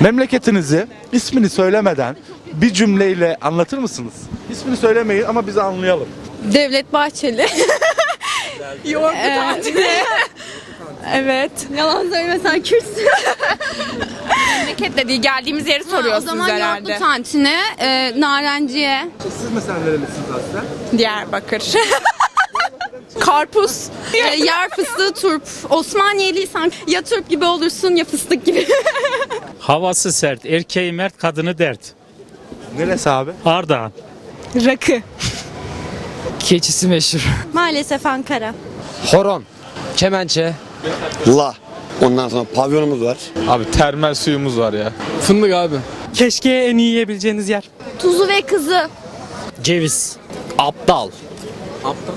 Memleketinizi ismini söylemeden bir cümleyle anlatır mısınız? İsmini söylemeyin ama bizi anlayalım. Devlet Bahçeli. Yoğurtlu evet. Yalan söylemesen Kürtsün. Memleket de değil geldiğimiz yeri o soruyorsunuz zaman herhalde. yoğurtlu tantine, e, narenciye. Siz mesela nerelisiniz aslında? Diyarbakır. Karpuz. E, yer fıstığı turp. Osmaniyeliysen ya turp gibi olursun ya fıstık gibi. Havası sert, erkeği mert, kadını dert. Neresi abi? Ardahan. Rakı. Keçisi meşhur. Maalesef Ankara. Horon. Kemençe. La. Ondan sonra pavyonumuz var. Abi termal suyumuz var ya. Fındık abi. Keşke en iyi yiyebileceğiniz yer. Tuzu ve kızı. Ceviz. Aptal. Aptal?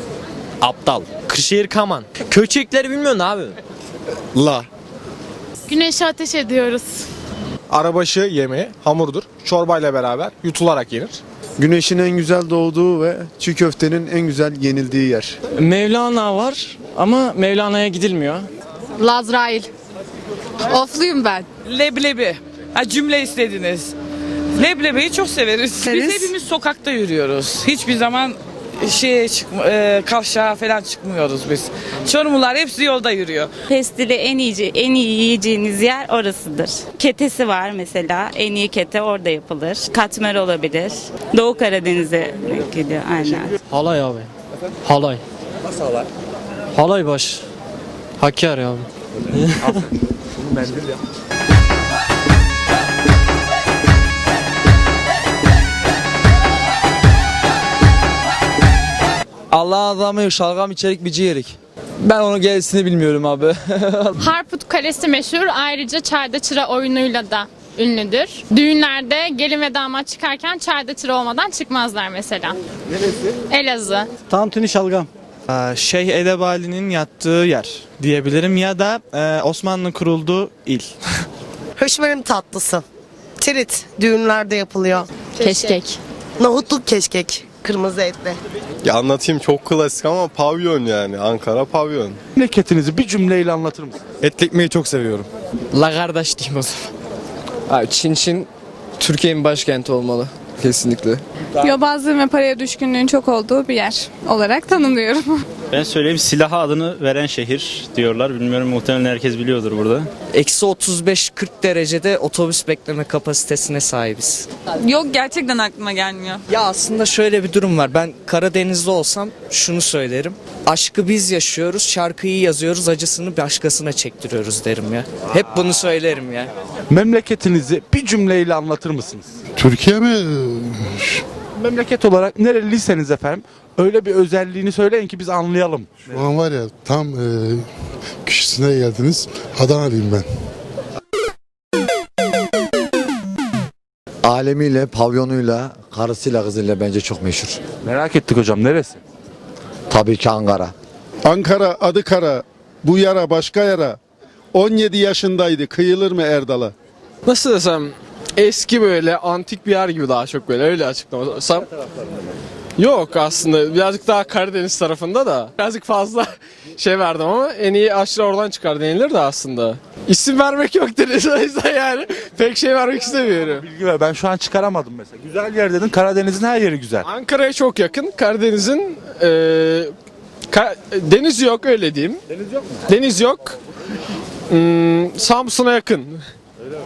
Aptal. Kırşehir Kaman. Köçekleri bilmiyorsun abi. La. Güneşe ateş ediyoruz. Arabaşı yemeği hamurdur. Çorbayla beraber yutularak yenir. Güneşin en güzel doğduğu ve çiğ köftenin en güzel yenildiği yer. Mevlana var ama Mevlana'ya gidilmiyor. Lazrail. Ofluyum ben. Leblebi. Ha, cümle istediniz. Leblebiyi çok severiz. Biz hepimiz sokakta yürüyoruz. Hiçbir zaman şeye çıkma, e, kavşağa falan çıkmıyoruz biz. Çorumlular hepsi yolda yürüyor. Pestili en iyi en iyi yiyeceğiniz yer orasıdır. Ketesi var mesela. En iyi kete orada yapılır. Katmer olabilir. Doğu Karadeniz'e geliyor aynen. Halay abi. Halay. Nasıl halay? Halay baş. Hakkari abi. Allah adamı şalgam içerik bir ciğerik. Ben onu gerisini bilmiyorum abi. Harput Kalesi meşhur. Ayrıca çayda çıra oyunuyla da ünlüdür. Düğünlerde gelin ve damat çıkarken çayda çıra olmadan çıkmazlar mesela. Neresi? Elazığ. Tantuni şalgam. Şeyh Edebali'nin yattığı yer diyebilirim ya da e, Osmanlı kurulduğu il. Höşmerim tatlısı. Tirit düğünlerde yapılıyor. Keşkek. Nohutluk keşkek. Kırmızı etli. Ya anlatayım çok klasik ama pavyon yani. Ankara pavyon. Memleketinizi bir cümleyle anlatır mısınız? Etli ekmeği çok seviyorum. La kardeş diyeyim o zaman. Abi Çin Çin Türkiye'nin başkenti olmalı. Kesinlikle. Yobazlığın ve paraya düşkünlüğün çok olduğu bir yer olarak tanımlıyorum. Ben söyleyeyim silaha adını veren şehir diyorlar. Bilmiyorum muhtemelen herkes biliyordur burada. Eksi 35-40 derecede otobüs bekleme kapasitesine sahibiz. Yok gerçekten aklıma gelmiyor. Ya aslında şöyle bir durum var. Ben Karadenizli olsam şunu söylerim. Aşkı biz yaşıyoruz, şarkıyı yazıyoruz, acısını başkasına çektiriyoruz derim ya. Hep bunu söylerim ya. Memleketinizi bir cümleyle anlatır mısınız? Türkiye mi? Memleket olarak nereliyseniz efendim öyle bir özelliğini söyleyin ki biz anlayalım. Şu an var ya tam e, kişisine geldiniz. Adanalıyım ben. Alemiyle, pavyonuyla, karısıyla, kızıyla bence çok meşhur. Merak ettik hocam neresi? Tabii ki Ankara. Ankara adı kara. Bu yara başka yara. 17 yaşındaydı. Kıyılır mı Erdal'a? Nasıl desem eski böyle antik bir yer gibi daha çok böyle öyle açıklamasam. Yok aslında birazcık daha Karadeniz tarafında da birazcık fazla şey verdim ama en iyi aşçılar oradan çıkar denilir de aslında. İsim vermek yok deniz o yüzden yani pek şey vermek istemiyorum. Bilgi ver. Ben şu an çıkaramadım mesela. Güzel yer dedin. Karadeniz'in her yeri güzel. Ankara'ya çok yakın Karadeniz'in eee, Ka- deniz yok öyle diyeyim. Deniz yok mu? Deniz yok. Hmm, Samsun'a yakın.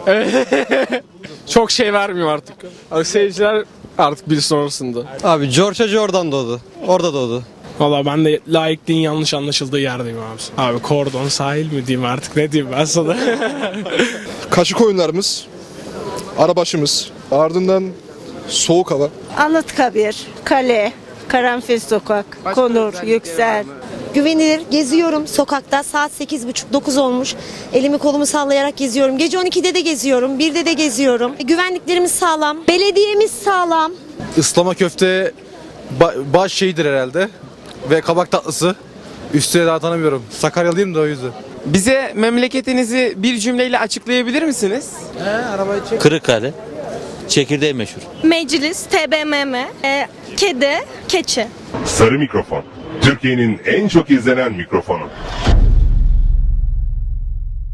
çok şey vermiyor artık. Artık seyirciler artık bir sonrasında. Abi George Hacı oradan doğdu. Orada doğdu. Valla ben de laikliğin yanlış anlaşıldığı yerdeyim abi. Abi kordon sahil mi diyeyim artık ne diyeyim ben sana. Kaşık oyunlarımız, arabaşımız, ardından soğuk hava. Anıtkabir, kale, Karanfil sokak, Konur, Yüksel. Güvenilir geziyorum sokakta saat 8.30-9 olmuş. Elimi kolumu sallayarak geziyorum. Gece 12'de de geziyorum, 1'de de geziyorum. Güvenliklerimiz sağlam, belediyemiz sağlam. Islama köfte baş şeyidir herhalde. Ve kabak tatlısı. Üstüne daha tanımıyorum. Sakaryalıyım da o yüzden. Bize memleketinizi bir cümleyle açıklayabilir misiniz? Kırıkkale. Çekirdeği meşhur. Meclis, TBMM, e, kedi, keçi. Sarı mikrofon. Türkiye'nin en çok izlenen mikrofonu.